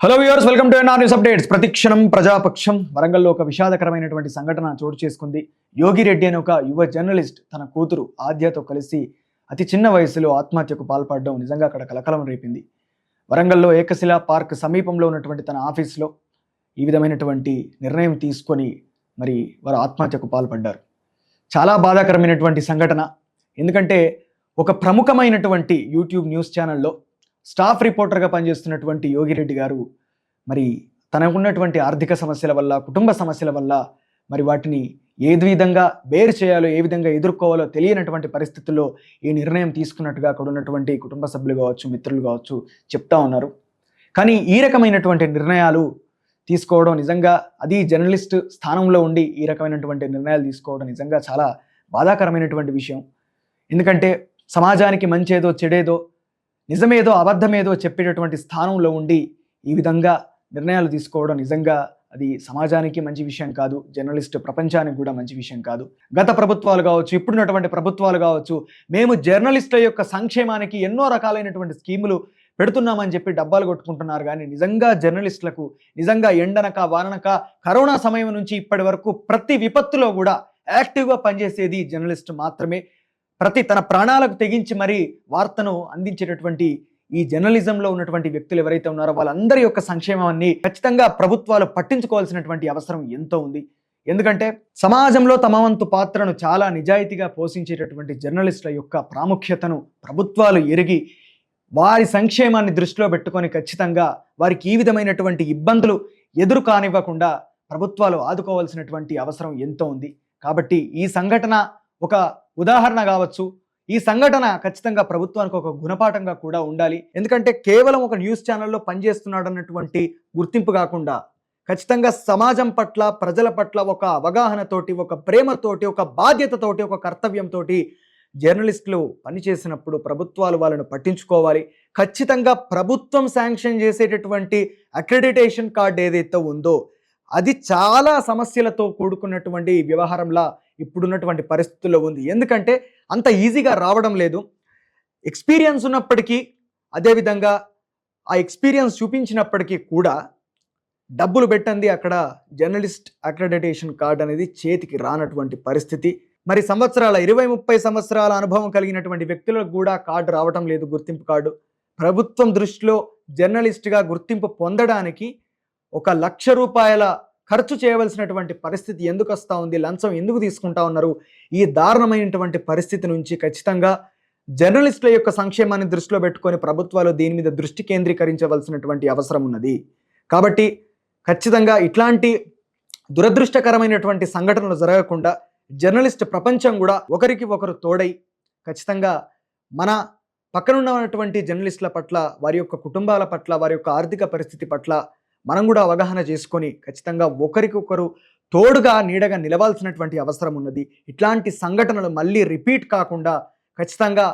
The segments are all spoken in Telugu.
Hello viewers welcome to NR news updates ప్రతిక్షణం ప్రజాపక్షం వరంగల్లో ఒక విషాదకరమైనటువంటి సంఘటన చోటు చేసుకుంది. యోగిరెడ్డి అనే ఒక యువ జర్నలిస్ట్ తన కూతురు ఆద్యతో కలిసి అతి చిన్న వయసులో ఆత్మహత్యకు పాల్పడడం నిజంగా అక్కడ కలకలం రేపింది. వరంగల్లో ఏకశిలా పార్క్ సమీపంలో ఉన్నటువంటి తన ఆఫీస్లో ఈ విధమైనటువంటి నిర్ణయం తీసుకొని మరి వారు ఆత్మహత్యకు పాల్పడ్డారు. చాలా బాధాకరమైనటువంటి సంఘటన. ఎందుకంటే ఒక ప్రముఖమైనటువంటి యూట్యూబ్ న్యూస్ ఛానల్లో స్టాఫ్ రిపోర్టర్గా పనిచేస్తున్నటువంటి యోగిరెడ్డి గారు మరి తనకున్నటువంటి ఆర్థిక సమస్యల వల్ల కుటుంబ సమస్యల వల్ల మరి వాటిని ఏ విధంగా బేర్ చేయాలో ఏ విధంగా ఎదుర్కోవాలో తెలియనటువంటి పరిస్థితుల్లో ఈ నిర్ణయం తీసుకున్నట్టుగా అక్కడ ఉన్నటువంటి కుటుంబ సభ్యులు కావచ్చు మిత్రులు కావచ్చు చెప్తా ఉన్నారు. కానీ ఈ రకమైనటువంటి నిర్ణయాలు తీసుకోవడం నిజంగా అది జర్నలిస్ట్ స్థానంలో ఉండి ఈ రకమైనటువంటి నిర్ణయాలు తీసుకోవడం నిజంగా చాలా బాధాకరమైనటువంటి విషయం. ఎందుకంటే సమాజానికి మంచేదో చెడేదో నిజమేదో అబద్ధమేదో చెప్పేటటువంటి స్థానంలో ఉండి ఈ విధంగా నిర్ణయాలు తీసుకోవడం నిజంగా అది సమాజానికి మంచి విషయం కాదు జర్నలిస్ట్ ప్రపంచానికి కూడా మంచి విషయం కాదు. గత ప్రభుత్వాలు కావచ్చు ఇప్పుడున్నటువంటి ప్రభుత్వాలు కావచ్చు మేము జర్నలిస్టుల యొక్క సంక్షేమానికి ఎన్నో రకాలైనటువంటి స్కీములు పెడుతున్నామని చెప్పి డబ్బాలు కొట్టుకుంటున్నారు. కానీ నిజంగా జర్నలిస్టులకు నిజంగా ఎండనక వాననక కరోనా సమయం నుంచి ఇప్పటి వరకు ప్రతి విపత్తులో కూడా యాక్టివ్గా పనిచేసేది జర్నలిస్ట్ మాత్రమే. ప్రతి తన ప్రాణాలకు తెగించి మరి వార్తను అందించేటటువంటి ఈ జర్నలిజంలో ఉన్నటువంటి వ్యక్తులు ఎవరైతే ఉన్నారో వాళ్ళందరి యొక్క సంక్షేమాన్ని ఖచ్చితంగా ప్రభుత్వాలు పట్టించుకోవాల్సినటువంటి అవసరం ఎంతో ఉంది. ఎందుకంటే సమాజంలో తమ వంతు పాత్రను చాలా నిజాయితీగా పోషించేటటువంటి జర్నలిస్టుల యొక్క ప్రాముఖ్యతను ప్రభుత్వాలు ఎరిగి వారి సంక్షేమాన్ని దృష్టిలో పెట్టుకొని ఖచ్చితంగా వారికి ఈ విధమైనటువంటి ఇబ్బందులు ఎదురు కానివ్వకుండా ప్రభుత్వాలు ఆదుకోవాల్సినటువంటి అవసరం ఎంతో ఉంది. కాబట్టి ఈ సంఘటన ఒక ఉదాహరణ కావచ్చు. ఈ సంఘటన ఖచ్చితంగా ప్రభుత్వానికి ఒక గుణపాఠంగా కూడా ఉండాలి. ఎందుకంటే కేవలం ఒక న్యూస్ ఛానల్లో పనిచేస్తున్నాడు అన్నటువంటి గుర్తింపు కాకుండా ఖచ్చితంగా సమాజం పట్ల ప్రజల పట్ల ఒక అవగాహనతోటి ఒక ప్రేమతోటి ఒక బాధ్యతతోటి ఒక కర్తవ్యంతో జర్నలిస్టులు పనిచేసినప్పుడు ప్రభుత్వాలు వాళ్ళను పట్టించుకోవాలి. ఖచ్చితంగా ప్రభుత్వం శాంక్షన్ చేసేటటువంటి అక్రెడిటేషన్ కార్డు ఏదైతే ఉందో అది చాలా సమస్యలతో కూడుకున్నటువంటి వ్యవహారంలా ఇప్పుడున్నటువంటి పరిస్థితుల్లో ఉంది. ఎందుకంటే అంత ఈజీగా రావడం లేదు. ఎక్స్పీరియన్స్ ఉన్నప్పటికీ అదేవిధంగా ఆ ఎక్స్పీరియన్స్ చూపించినప్పటికీ కూడా డబ్బులు పెట్టండి అక్కడ జర్నలిస్ట్ అక్రెడిటేషన్ కార్డ్ అనేది చేతికి రానటువంటి పరిస్థితి. మరి సంవత్సరాల ఇరవై ముప్పై సంవత్సరాల అనుభవం కలిగినటువంటి వ్యక్తులకు కూడా కార్డు రావటం లేదు గుర్తింపు కార్డు. ప్రభుత్వం దృష్టిలో జర్నలిస్ట్గా గుర్తింపు పొందడానికి ఒక లక్ష రూపాయల ఖర్చు చేయవలసినటువంటి పరిస్థితి ఎందుకు వస్తూ ఉంది? లంచం ఎందుకు తీసుకుంటా ఉన్నారు? ఈ దారుణమైనటువంటి పరిస్థితి నుంచి ఖచ్చితంగా జర్నలిస్టుల యొక్క సంక్షేమాన్ని దృష్టిలో పెట్టుకొని ప్రభుత్వాలు దీని మీద దృష్టి కేంద్రీకరించవలసినటువంటి అవసరం ఉన్నది. కాబట్టి ఖచ్చితంగా ఇట్లాంటి దురదృష్టకరమైనటువంటి సంఘటనలు జరగకుండా జర్నలిస్ట్ ప్రపంచం కూడా ఒకరికి ఒకరు తోడై ఖచ్చితంగా మన పక్కనున్నటువంటి జర్నలిస్టుల పట్ల వారి యొక్క కుటుంబాల పట్ల వారి యొక్క ఆర్థిక పరిస్థితి పట్ల మనం కూడా అవగాహన చేసుకొని ఖచ్చితంగా ఒకరికొకరు తోడుగా నీడగా నిలవాల్సినటువంటి అవసరం ఉన్నది. ఇట్లాంటి సంఘటనలు మళ్ళీ రిపీట్ కాకుండా ఖచ్చితంగా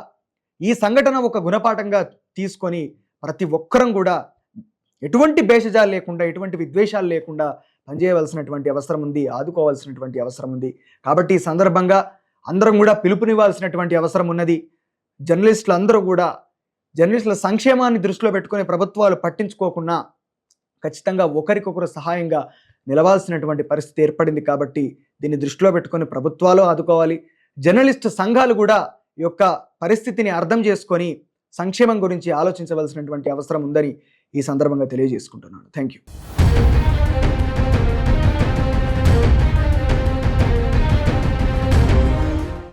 ఈ సంఘటన ఒక గుణపాఠంగా తీసుకొని ప్రతి ఒక్కరం కూడా ఎటువంటి భేషజాలు లేకుండా ఎటువంటి విద్వేషాలు లేకుండా పనిచేయవలసినటువంటి అవసరం ఉంది ఆదుకోవాల్సినటువంటి అవసరం ఉంది. కాబట్టి ఈ సందర్భంగా అందరం కూడా పిలుపునివ్వాల్సినటువంటి అవసరం ఉన్నది. జర్నలిస్టులు అందరూ కూడా జర్నలిస్టుల సంక్షేమాన్ని దృష్టిలో పెట్టుకుని ప్రభుత్వాలు పట్టించుకోకుండా ఖచ్చితంగా ఒకరికొకరు సహాయంగా నిలవాల్సినటువంటి పరిస్థితి ఏర్పడింది కాబట్టి దీన్ని దృష్టిలో పెట్టుకొని ప్రభుత్వాలు ఆదుకోవాలి. జర్నలిస్ట్ సంఘాలు కూడా యొక్క పరిస్థితిని అర్థం చేసుకొని సంక్షేమం గురించి ఆలోచించవలసినటువంటి అవసరం ఉందని ఈ సందర్భంగా తెలియజేసుకుంటున్నాను. Thank you